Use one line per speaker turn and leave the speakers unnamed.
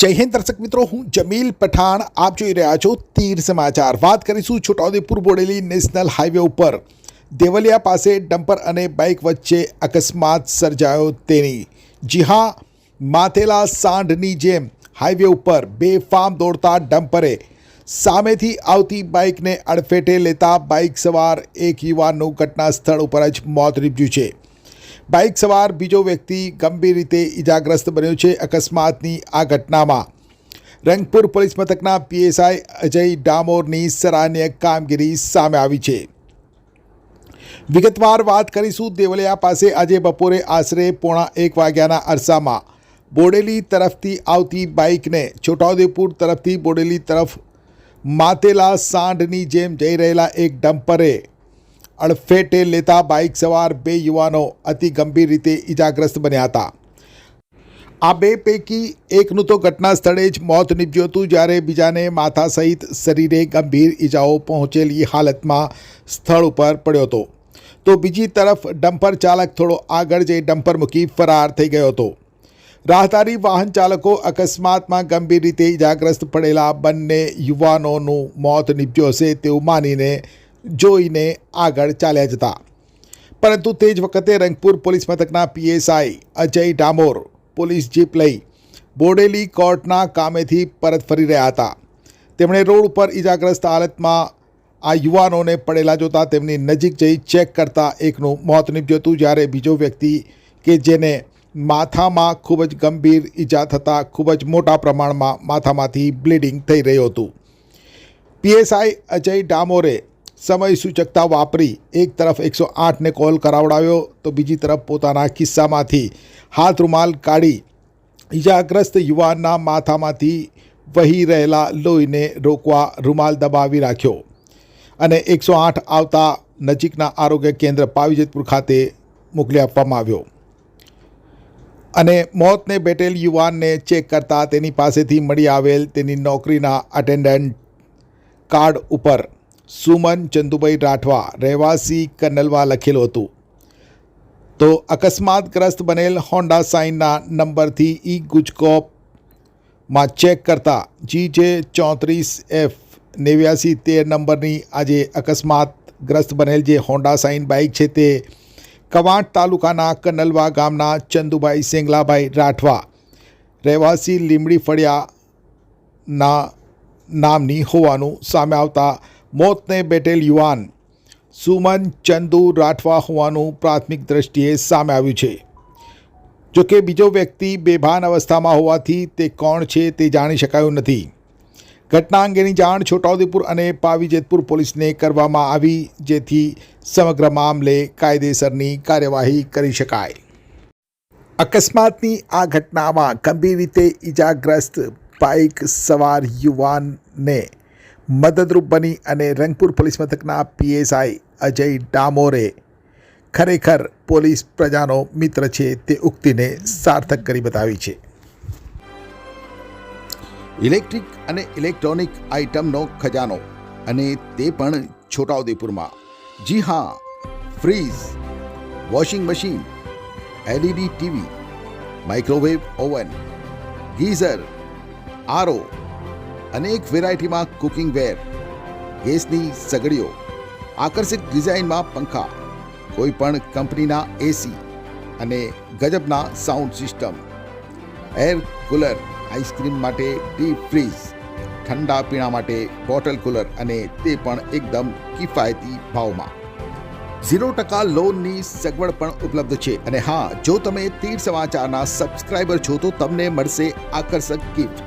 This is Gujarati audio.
જય હિન્દ દર્શક મિત્રો, હું જમીલ પઠાણ. આપ જોઈ રહ્યા છો તીર સમાચાર. વાત કરીશું છોટાઉદેપુર બોડેલી નેશનલ હાઈવે ઉપર. દેવલિયા પાસે ડમ્પર અને બાઇક વચ્ચે અકસ્માત સર્જાયો તેની. જી હા, માથેલા સાંઢની જેમ હાઈવે ઉપર બેફામ દોડતા ડમ્પરે સામેથી આવતી બાઇકને અડફેટે લેતા બાઇક સવાર એક યુવાનનું ઘટના સ્થળ ઉપર જ મોત નીપજ્યું છે. બાઇક સવાર બીજો વ્યક્તિ ગંભીર રીતે ઇજાગ્રસ્ત બન્યો છે અકસ્માતની આ ઘટનામાં. રંગપુર પોલીસ મથકના પીએસઆઈ અજય ડામોરની સરાહનીય કામગીરી સામે આવી છે. વિગતવાર વાત કરીશું દેવલિયા પાસે આજે બપોરે આશરે પોણા એક વાગ્યાના અરસામાં. બોડેલી તરફથી આવતી બાઇકને છોટાઉદેપુર તરફથી બોડેલી તરફ માતેલા સાંઢની જેમ જઈ રહેલા એક ડમ્પરે અડફેટે લેતા બાઇક સવાર બે યુવાનો અતિ ગંભીર રીતે ઇજાગ્રસ્ત બન્યા હતા. આ બે પૈકી એકનું તો ઘટના સ્થળે જ મોત નીપજ્યું હતું, જ્યારે બીજાને માથા સહિત શરીરે ગંભીર ઇજાઓ પહોંચેલી હાલતમાં સ્થળ ઉપર પડ્યો હતો. તો બીજી તરફ ડમ્પર ચાલક થોડો આગળ જઈ ડમ્પર મૂકી ફરાર થઈ ગયો હતો. રાહદારી વાહન ચાલકો અકસ્માતમાં ગંભીર રીતે ઇજાગ્રસ્ત પડેલા બંને યુવાનોનું મોત નીપજ્યું હશે તેવું માનીને જોઈને આગળ ચાલ્યા જતા. પરંતુ તે જ વખતે રંગપુર પોલીસ મથકના PSI Ajay Damor police jeep લઈ બોડેલી કોર્ટના કામેથી પરત ફરી રહ્યા હતા. તેમણે રોડ ઉપર ઇજાગ્રસ્ત હાલતમાં આ યુવાનોને પડેલા જોતા તેમની નજીક જઈ ચેક કરતા એકનું મોત નીપજ્યું હતું, જ્યારે બીજો વ્યક્તિ કે જેને માથામાં ખૂબ જ ગંભીર ઈજા થતાં ખૂબ જ મોટા પ્રમાણમાં માથામાંથી બ્લીડિંગ થઈ રહ્યું હતું. પીએસઆઈ અજય ડામોરે સમય સૂચકતા વાપરી એક તરફ એકસો આઠને કોલ કરાવડાવ્યો તો બીજી તરફ પોતાના ખિસ્સામાંથી હાથ રૂમાલ કાઢી ઇજાગ્રસ્ત યુવાનના માથામાંથી વહી રહેલા લોહીને રોકવા રૂમાલ દબાવી રાખ્યો. અને એકસો આઠ આવતા નજીકના આરોગ્ય કેન્દ્ર પાવીજતપુર ખાતે મોકલી આપવામાં આવ્યો. અને મોતને બેઠેલ યુવાનને ચેક કરતાં તેની પાસેથી મળી આવેલ તેની નોકરીના અટેન્ડન્ટ કાર્ડ ઉપર સુમન ચંદુભાઈ રાઠવા રહેવાસી કન્નલવા લખેલું હતું. તો અકસ્માતગ્રસ્ત બનેલ હોન્ડા સાઇનના નંબરથી ઈ ગુજકોપમાં ચેક કરતા જી જે ચોત્રીસ એફ નેવ્યાસી તેર નંબરની આજે અકસ્માતગ્રસ્ત બનેલ જે હોન્ડા સાઇન બાઇક છે તે કવાંટ તાલુકાના કનલવા ગામના ચંદુભાઈ સેંગલાભાઈ રાઠવા રહેવાસી લીમડી ફળિયાના નામની હોવાનું સામે આવતા મોતને બેઠેલ યુવાન સુમન ચંદુ રાઠવા હોવાનું પ્રાથમિક દ્રષ્ટિએ સામે આવ્યું છે. જોકે બીજો વ્યક્તિ બેભાન અવસ્થામાં હોવાથી તે કોણ છે તે જાણી શકાયું નથી. ઘટના અંગેની જાણ છોટાઉદેપુર અને પાવીજેતપુર પોલીસને કરવામાં આવી, જેથી સમગ્ર મામલે કાયદેસરની કાર્યવાહી કરી શકાય. અકસ્માતની આ ઘટનામાં ગંભીર રીતે ઇજાગ્રસ્ત બાઇક સવાર યુવાનને મદદરૂપ બની અને રંગપુર પોલીસ મથકના પીએસઆઈ અજય ડામોરે ખરેખર પોલીસ પ્રજાનો મિત્ર છે તે ઉક્તિને સાર્થક કરી બતાવી છે. ઇલેક્ટ્રિક અને ઇલેક્ટ્રોનિક આઇટમનો ખજાનો અને તે પણ છોટાઉદેપુરમાં. જી હા, fridge, washing machine, LED TV, microwave oven, geyser, RO અનેક વેરાયટીમાં કુકિંગ વેર, ગેસની સગડીઓ, આકર્ષિત ડિઝાઇનમાં પંખા, કોઈ પણ કંપનીના એસી અને ગજબના sound system air cooler ice cream માટે ડીપ ફ્રીઝ ઠંડા પીણા માટે બોટલ કુલર અને તે પણ એકદમ કિફાયતી ભાવમાં. ઝીરો ટકા લોનની સગવડ પણ ઉપલબ્ધ છે અને હા, જો તમે તીર સમાચારના સબસ્ક્રાઇબર છો તો તમને મળશે આકર્ષક ગિફ્ટ